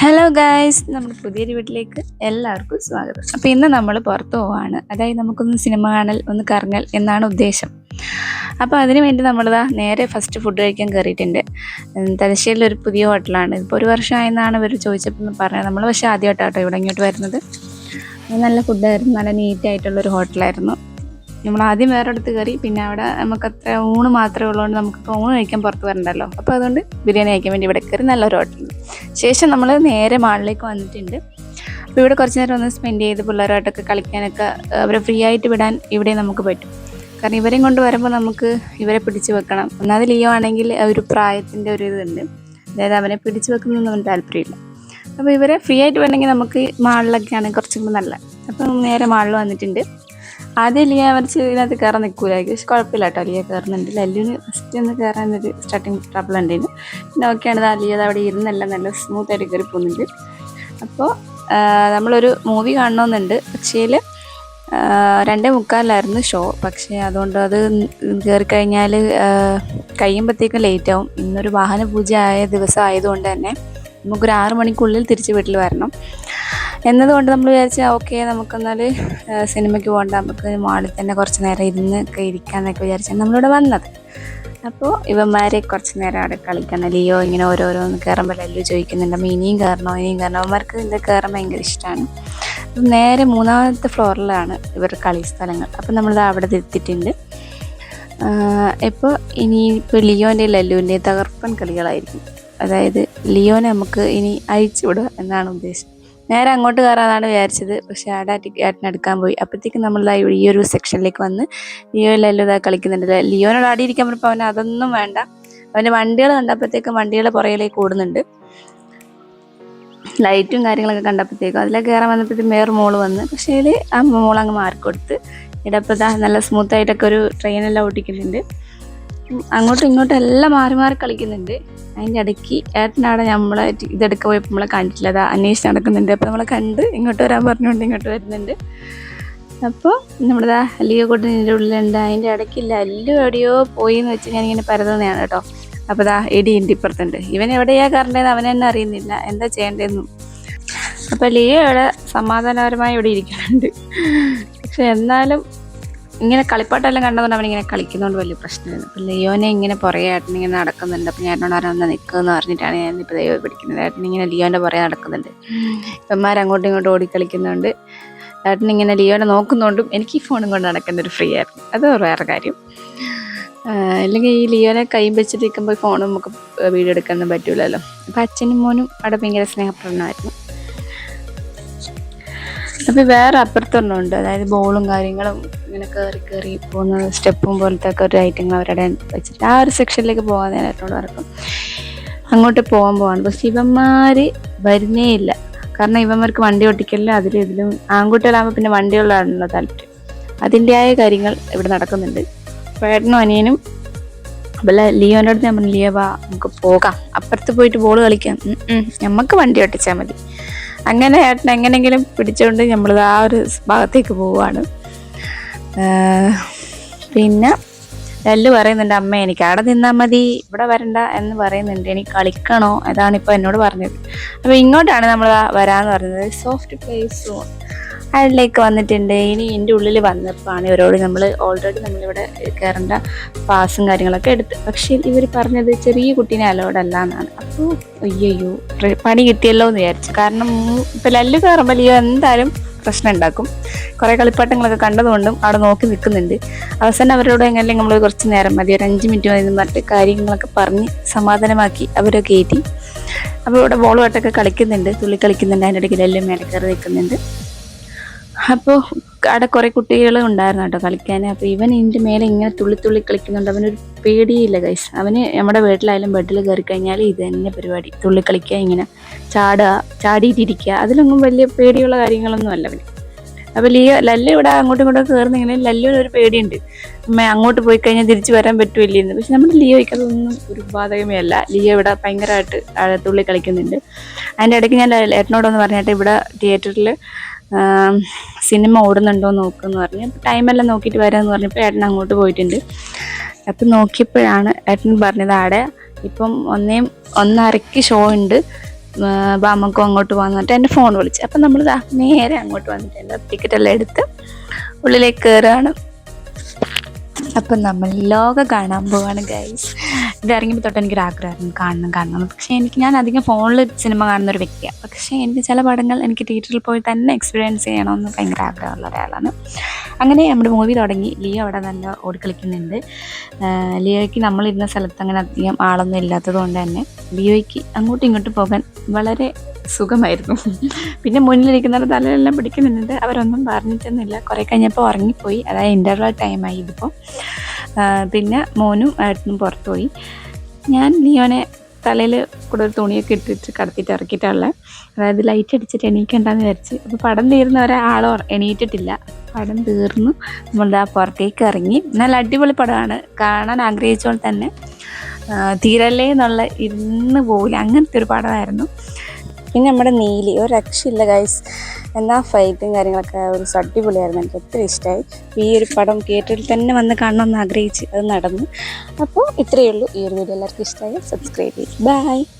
Hello guys നമ്മുടെ പുതിയൊരു വീട്ടിലേക്ക് എല്ലാവർക്കും സ്വാഗതം. അപ്പോൾ ഇന്ന് നമ്മൾ പുറത്ത് പോവാണ്. അതായത് നമുക്കൊന്ന് സിനിമ കാണൽ ഒന്ന് കറങ്ങൽ എന്നാണ് ഉദ്ദേശം. അപ്പോൾ അതിന് വേണ്ടി നമ്മളിതാ നേരെ ഫസ്റ്റ് ഫുഡ് കഴിക്കാൻ കയറിയിട്ടുണ്ട് തലശ്ശേരിയിലൊരു പുതിയ ഹോട്ടലാണ്. ഇപ്പോൾ ഒരു വർഷമായെന്നാണ് ഇവർ ചോദിച്ചപ്പോൾ പറഞ്ഞത്. നമ്മൾ പക്ഷേ ആദ്യമായിട്ടാട്ടോ ഇവിടെ ഇങ്ങോട്ട് വരുന്നത്. നല്ല ഫുഡായിരുന്നു നല്ല നീറ്റായിട്ടുള്ളൊരു ഹോട്ടലായിരുന്നു. നമ്മൾ ആദ്യം വേറെ അടുത്ത് കയറി പിന്നെ അവിടെ നമുക്ക് അത്ര ഊണ് മാത്രമേ ഉള്ളതുകൊണ്ട് നമുക്കിപ്പോൾ ഊണ് കഴിക്കാൻ പുറത്ത് വരണ്ടല്ലോ. അപ്പോൾ അതുകൊണ്ട് ബിരിയാണി കഴിക്കാൻ വേണ്ടി ഇവിടെ കയറി നല്ലൊരു ഹോട്ടൽ. ശേഷം നമ്മൾ നേരെ മാളിലേക്ക് വന്നിട്ടുണ്ട്. അപ്പോൾ ഇവിടെ കുറച്ച് നേരം ഒന്ന് സ്പെൻഡ് ചെയ്ത് പിള്ളേരുമായിട്ടൊക്കെ കളിക്കാനൊക്കെ അവരെ ഫ്രീ ആയിട്ട് വിടാൻ ഇവിടെ നമുക്ക് പറ്റും. കാരണം ഇവരെയും കൊണ്ട് വരുമ്പോൾ നമുക്ക് ഇവരെ പിടിച്ചു വെക്കണം. ഒന്നാമത് ലിയോ ആണെങ്കിൽ ഒരു പ്രായത്തിന്റെ ഒരു ഇതുണ്ട്. അതായത് അവനെ പിടിച്ചു വെക്കുന്നൊന്നും അവന് താല്പര്യമില്ല. അപ്പോൾ ഇവരെ ഫ്രീ ആയിട്ട് വേണമെങ്കിൽ നമുക്ക് മാളിലൊക്കെയാണ് കുറച്ചും കൂടി നല്ല അപ്പം നേരെ മാളിൽ വന്നിട്ടുണ്ട്. ആദ്യം ലിയ വരച്ച് ഇതിനകത്ത് കയറാൻ നിൽക്കൂലായിരിക്കും പക്ഷെ കുഴപ്പമില്ല കേട്ടോ. ലിയ കയറുന്നുണ്ട്. ലല്ലുവിന് ഫസ്റ്റ് ഒന്ന് കയറാൻ ഒരു സ്റ്റാർട്ടിങ് ട്രബിൾ ഉണ്ടായിരുന്നു. പിന്നെ ഓക്കെയാണ് ആ ലിയ ദാ അവിടെ ഇരുന്നെല്ലാം നല്ല സ്മൂത്ത് ആയിട്ട് കയറി പോകുന്നുണ്ട്. അപ്പോൾ നമ്മളൊരു മൂവി കാണണമെന്നുണ്ട്. പക്ഷേ രണ്ടേ മുക്കാലിലായിരുന്നു ഷോ പക്ഷേ അതുകൊണ്ട് അത് കയറി കഴിഞ്ഞാൽ കഴിയുമ്പോഴത്തേക്കും ലേറ്റ് ആവും. ഇന്നൊരു വാഹന പൂജ ആയ ദിവസം ആയതുകൊണ്ട് തന്നെ നമുക്കൊരു ആറ് മണിക്കുള്ളിൽ തിരിച്ച് വീട്ടിൽ വരണം. എന്നതുകൊണ്ട് നമ്മൾ വിചാരിച്ച ഓക്കെ നമുക്കെന്നാൽ സിനിമയ്ക്ക് പോകണ്ട. നമുക്ക് മാളിൽ തന്നെ കുറച്ച് നേരം ഇരുന്ന് ഒക്കെ ഇരിക്കാന്നൊക്കെ വിചാരിച്ചാണ് നമ്മളിവിടെ വന്നത്. അപ്പോൾ ഇവന്മാരെ കുറച്ച് നേരം അവിടെ കളിക്കണം ലിയോ ഇങ്ങനെ ഓരോരോന്ന് കയറുമ്പോൾ ലല്ലു ചോദിക്കുന്നുണ്ട്. അപ്പോൾ ഇനിയും കയറണോ ഇനിയും കയറണോ? അവന്മാർക്ക് ഇത് കയറാൻ ഭയങ്കര ഇഷ്ടമാണ് അപ്പം നേരെ മൂന്നാമത്തെ ഫ്ലോറിലാണ് ഇവരുടെ കളി സ്ഥലങ്ങൾ. അപ്പം നമ്മളിത് അവിടെ എത്തിയിട്ടുണ്ട്. ഇപ്പോൾ ഇനി ഇപ്പോൾ ലിയോന്റെ ലല്ലുവിന്റെ തകർപ്പൻ കളികളായിരിക്കും. അതായത് ലിയോനെ നമുക്ക് ഇനി അയച്ചു വിടുക എന്നാണ് ഉദ്ദേശം. നേരെ അങ്ങോട്ട് കയറാന്നാണ് വിചാരിച്ചത്. പക്ഷേ ആടെ ഏട്ടൻ എടുക്കാൻ പോയി. അപ്പോഴത്തേക്കും നമ്മൾ ഈ ഒരു സെക്ഷനിലേക്ക് വന്ന് ലിയോ എല്ലാം ഇതാ കളിക്കുന്നുണ്ട്. ലിയോനോട് ആടി ഇരിക്കാൻ പറഞ്ഞപ്പോൾ അവന് അതൊന്നും വേണ്ട. അവന്റെ വണ്ടികൾ കണ്ടപ്പോഴത്തേക്കും വണ്ടികളെ പുറകിലേക്ക് കൂടുന്നുണ്ട് ലൈറ്റും കാര്യങ്ങളൊക്കെ കണ്ടപ്പോഴത്തേക്കും അതിലേക്ക് കയറാൻ വന്നപ്പോഴത്തേക്കും വേറെ മോൾ വന്ന് പക്ഷേ അതിൽ ആ മോളങ്ങ് മാർക്ക് കൊടുത്ത് ഇടപ്പോൾ നല്ല സ്മൂത്തായിട്ടൊക്കെ ഒരു ട്രെയിനെല്ലാം ഓടിക്കുന്നുണ്ട് അങ്ങോട്ടും ഇങ്ങോട്ടും എല്ലാം മാറി മാറി കളിക്കുന്നുണ്ട്. അതിന്റെ ഇടയ്ക്ക് ഏട്ടനാടെ നമ്മളെ ഇതെടുക്ക പോയപ്പോൾ നമ്മളെ കണ്ടിട്ടില്ല. അതാ അന്വേഷിച്ച് നടക്കുന്നുണ്ട്. അപ്പോൾ നമ്മളെ കണ്ട് ഇങ്ങോട്ട് വരാൻ പറഞ്ഞുകൊണ്ട് ഇങ്ങോട്ട് വരുന്നുണ്ട്. അപ്പോൾ നമ്മുടെ അല്ലിയ കൂട്ടിന്റെ ഉള്ളിലുണ്ട്. അതിന്റെ ഇടയ്ക്ക് ലല്ലു എവിടെയോ പോയി എന്ന് വെച്ച് ഇങ്ങനെ പരതുന്നതാണ് കേട്ടോ. അപ്പോൾ ദാ എടി ഉണ്ട് ഇപ്പുറത്തുണ്ട്. ഇവൻ എവിടെയാ കറണ്ടേന്ന് അവൻ തന്നെ അറിയുന്നില്ല. എന്താ ചെയ്യേണ്ടതെന്നും. അപ്പോൾ ലിയോ ഇവിടെ സമാധാനപരമായി ഇവിടെ ഇരിക്കുന്നുണ്ട്. പക്ഷെ എന്നാലും ഇങ്ങനെ കളിപ്പാട്ടെല്ലാം കണ്ടതുകൊണ്ട് അവനിങ്ങനെ കളിക്കുന്നതുകൊണ്ട് വലിയ പ്രശ്നമായിരുന്നു അപ്പം ലിയോനെ ഇങ്ങനെ പുറകെ ഏട്ടൻ ഇങ്ങനെ നടക്കുന്നുണ്ട്. അപ്പം ഞാനോട് ഒന്ന് നിൽക്കുമെന്ന് പറഞ്ഞിട്ടാണ് ഞാൻ ഇപ്പോൾ ദൈവം പിടിക്കുന്നത്. ഏട്ടൻ ഇങ്ങനെ ലിയോന്റെ പുറകെ നടക്കുന്നുണ്ട്. ഇപ്പന്മാർ അങ്ങോട്ടും ഇങ്ങോട്ടും ഓടി കളിക്കുന്നുണ്ട് ഏട്ടൻ ഇങ്ങനെ ലിയോനെ നോക്കുന്നതുകൊണ്ടും എനിക്ക് ഈ ഫോണും കൊണ്ട് നടക്കുന്ന ഒരു ഫ്രീ ആയിരുന്നു. അത് വേറെ കാര്യം. അല്ലെങ്കിൽ ഈ ലിയോനെ കൈ വെച്ചിട്ട് നിൽക്കുമ്പോൾ ഫോണും നമുക്ക് വീഡിയോ എടുക്കാനൊന്നും പറ്റൂലല്ലോ. അപ്പം അച്ഛനും മോനും അവിടെ ഭയങ്കര സ്നേഹപ്രദമായിരുന്നു അപ്പോൾ വേറെ അപ്പുറത്തൊന്നും ഉണ്ട്. അതായത് ബോളും കാര്യങ്ങളും ഇങ്ങനെ കയറി കയറി പോകുന്ന സ്റ്റെപ്പും പോലത്തെ ഒക്കെ ഒരു ഐറ്റങ്ങൾ അവരുടെ വെച്ചിട്ട് ആ ഒരു സെക്ഷനിലേക്ക് പോകാൻ നേരത്തോട് ഇറക്കും അങ്ങോട്ട് പോകാൻ പോവാണ്. പക്ഷെ ഇവന്മാർ വരുന്നേ ഇല്ല. കാരണം ഇവന്മാർക്ക് വണ്ടി ഓട്ടിക്കലില്ല അതിലും ഇതിലും ആൺകുട്ടികളാകുമ്പോൾ പിന്നെ വണ്ടികളിലാണല്ലോ താല്പര്യം. അതിന്റെതായ കാര്യങ്ങൾ ഇവിടെ നടക്കുന്നുണ്ട്. പേട്ടനും അനിയനും അപ്പോൾ ലിയോനോട് ഞാൻ പറഞ്ഞു ലിയോ വാ നമുക്ക് പോകാം. അപ്പുറത്ത് പോയിട്ട് ബോൾ കളിക്കാം. നമുക്ക് വണ്ടി ഓട്ടിച്ചാൽ മതി. അങ്ങനെ ഏട്ടൻ എങ്ങനെയെങ്കിലും പിടിച്ചുകൊണ്ട് നമ്മൾ ആ ഒരു ഭാഗത്തേക്ക് പോവുകയാണ് പിന്നെ ലല്ലു പറയുന്നുണ്ട് അമ്മ എനിക്ക് അവിടെ നിന്നാൽ മതി ഇവിടെ വരണ്ട എന്ന് പറയുന്നുണ്ട്. എനിക്ക് കളിക്കണോ? അതാണ് ഇപ്പോൾ എന്നോട് പറഞ്ഞത്. അപ്പോൾ ഇങ്ങോട്ടാണ് നമ്മൾ വരാമെന്ന് പറഞ്ഞത്. സോഫ്റ്റ് പ്ലേസ് അതിലേക്ക് വന്നിട്ടുണ്ട്. ഇനി എന്റെ ഉള്ളിൽ വന്നപ്പോഴാണ് ഇവരോട് നമ്മൾ ഓൾറെഡി നമ്മളിവിടെ കയറേണ്ട പാസും കാര്യങ്ങളൊക്കെ എടുത്ത്. പക്ഷേ ഇവർ പറഞ്ഞത് ചെറിയ കുട്ടീനെ അലോഡ് അല്ല എന്നാണ്. അപ്പോൾ അയ്യോ പണി കിട്ടിയല്ലോ എന്ന് വിചാരിച്ചു. കാരണം ഇപ്പം ലല്ലു കയറുമ്പോൾ ലിയോ എന്തായാലും പ്രശ്നം ഉണ്ടാക്കും. കുറേ കളിപ്പാട്ടങ്ങളൊക്കെ കണ്ടതുകൊണ്ടും അവിടെ നോക്കി നിൽക്കുന്നുണ്ട്. അവസാനം അവരോട് എങ്ങനെ നമ്മൾ കുറച്ച് നേരം മതി ഒരു അഞ്ച് മിനിറ്റ് മതി മറ്റു കാര്യങ്ങളൊക്കെ പറഞ്ഞ് സമാധാനമാക്കി അവരെ കയറ്റി. അപ്പോൾ ഇവിടെ ബോളുമായിട്ടൊക്കെ കളിക്കുന്നുണ്ട് തുള്ളി കളിക്കുന്നുണ്ട്. അതിന്റെ ഇടയ്ക്ക് എല്ലാം മേലെ കയറി നിൽക്കുന്നുണ്ട്. അപ്പോൾ അവിടെ കുറേ കുട്ടികൾ ഉണ്ടായിരുന്നു കേട്ടോ കളിക്കാൻ. അപ്പോൾ ഇവൻ ഇതിന്റെ മേലെ ഇങ്ങനെ തുള്ളി തുള്ളി കളിക്കുന്നുണ്ട്. അവനൊരു പേടിയില്ല ഗൈസ് അവന് നമ്മുടെ വീട്ടിലായാലും ബെഡിൽ കയറി കഴിഞ്ഞാൽ ഇത് തന്നെ പരിപാടി. തുള്ളി കളിക്കുക ഇങ്ങനെ ചാടുക ചാടിയിട്ടിരിക്കുക. അതിലൊന്നും വലിയ പേടിയുള്ള കാര്യങ്ങളൊന്നും അല്ല അവന്. അപ്പോൾ ലിയോ ലല്ലു ഇവിടെ അങ്ങോട്ടും ഇങ്ങോട്ടും കയറുന്നെങ്കിൽ ലല്ലുവിന് ഒരു പേടിയുണ്ട്. അമ്മ അങ്ങോട്ട് പോയി കഴിഞ്ഞാൽ തിരിച്ചു വരാൻ പറ്റുമില്ലെന്ന് പക്ഷെ നമ്മുടെ ലിയോയ്ക്ക് അതൊന്നും ഒരു ബാധകമേ അല്ല. ലിയോ ഇവിടെ ഭയങ്കരമായിട്ട് തുള്ളി കളിക്കുന്നുണ്ട്. അതിന്റെ ഇടയ്ക്ക് ഞാൻ ഏട്ടനോടൊന്ന് പറഞ്ഞിട്ട് ഇവിടെ തിയേറ്ററിൽ സിനിമ ഓടുന്നുണ്ടോ നോക്കുമെന്ന് പറഞ്ഞു. അപ്പോൾ ടൈമെല്ലാം നോക്കിയിട്ട് വരാമെന്ന് പറഞ്ഞപ്പോൾ ഏട്ടൻ അങ്ങോട്ട് പോയിട്ടുണ്ട്. അപ്പം നോക്കിയപ്പോഴാണ് ഏട്ടൻ പറഞ്ഞത് ആടെ ഇപ്പം ഒന്നേ ഒന്നരയ്ക്ക് ഷോ ഉണ്ട്. ബാമക്കോ അങ്ങോട്ട് വന്നിട്ട് എന്റെ ഫോൺ വിളിച്ചു. അപ്പം നമ്മൾ നേരെ അങ്ങോട്ട് വന്നിട്ട് എന്റെ ടിക്കറ്റ് എല്ലാം എടുത്ത് ഉള്ളിലേക്ക് കയറുകയാണ് അപ്പം നമ്മൾ ലോകം കാണാൻ പോവാണ് ഗൈസ് ഇത് ഇറങ്ങിയപ്പോൾ തൊട്ട് എനിക്കൊരു ആഗ്രഹമായിരുന്നു കാണണം കാണണം പക്ഷെ എനിക്ക് ഞാൻ അധികം ഫോണിൽ സിനിമ കാണുന്ന ഒരു വ്യക്തിയാണ് പക്ഷേ എനിക്ക് ചില പടങ്ങൾ എനിക്ക് തിയേറ്ററിൽ പോയി തന്നെ എക്സ്പീരിയൻസ് ചെയ്യണമെന്ന് ഭയങ്കര ആഗ്രഹമുള്ള ഒരാളാണ്. അങ്ങനെ നമ്മുടെ മൂവി തുടങ്ങി. ലിയോ അവിടെ നല്ല ഓടിക്കളിക്കുന്നുണ്ട്. ലിയോയ്ക്ക് നമ്മളിരുന്ന സ്ഥലത്ത് അങ്ങനെ അധികം ആളൊന്നും ഇല്ലാത്തത് കൊണ്ട് തന്നെ ലിയോയ്ക്ക് അങ്ങോട്ടും ഇങ്ങോട്ടും പോകാൻ വളരെ സുഖമായിരുന്നു. പിന്നെ മുന്നിലിരിക്കുന്നവർ തലയിലെല്ലാം പിടിക്കുന്നുണ്ട്. അവരൊന്നും പറഞ്ഞിട്ടൊന്നുമില്ല. കുറേ കഴിഞ്ഞപ്പോൾ ഉറങ്ങിപ്പോയി. അതായത് ഇന്റർവൽ ടൈമായി ഇതിപ്പോൾ. പിന്നെ മോനും ഏട്ടനും പുറത്തുപോയി. ഞാൻ ലിയോനെ തലയിൽ കൂടെ ഒരു തുണിയൊക്കെ ഇട്ടിട്ട് കടത്തിയിട്ട് ഇറക്കിയിട്ടുള്ളത് അതായത് ലൈറ്റ് അടിച്ചിട്ട് എണീക്കണ്ടെന്ന് വിചാരിച്ച്. അപ്പോൾ പടം തീർന്നവരെ ആളോ എണീറ്റിട്ടില്ല. പടം തീർന്നു. നമ്മളിതാ പുറത്തേക്ക് ഇറങ്ങി. നല്ല അടിപൊളി പടമാണ്. കാണാൻ ആഗ്രഹിച്ചോൾ തന്നെ. തീരല്ലേ എന്നുള്ള ഇരുന്ന് പോകില്ല അങ്ങനത്തെ ഒരു പടമായിരുന്നു. പിന്നെ നമ്മുടെ നീലി ഒരു രക്ഷയില്ല ഗൈസ് എന്നാ ഫൈറ്റും കാര്യങ്ങളൊക്കെ ഒരു അടിപൊളിയായിരുന്നു. എനിക്ക് ഒത്തിരി ഇഷ്ടമായി ഈ ഒരു പടം തിയേറ്ററിൽ തന്നെ വന്ന് കാണണമെന്ന് ആഗ്രഹിച്ച് അത് നടന്നു. അപ്പോൾ ഇത്രയേ ഉള്ളൂ. ഈ ഒരു വീഡിയോ എല്ലാവർക്കും ഇഷ്ടമായി സബ്സ്ക്രൈബ് ചെയ്യും. ബൈ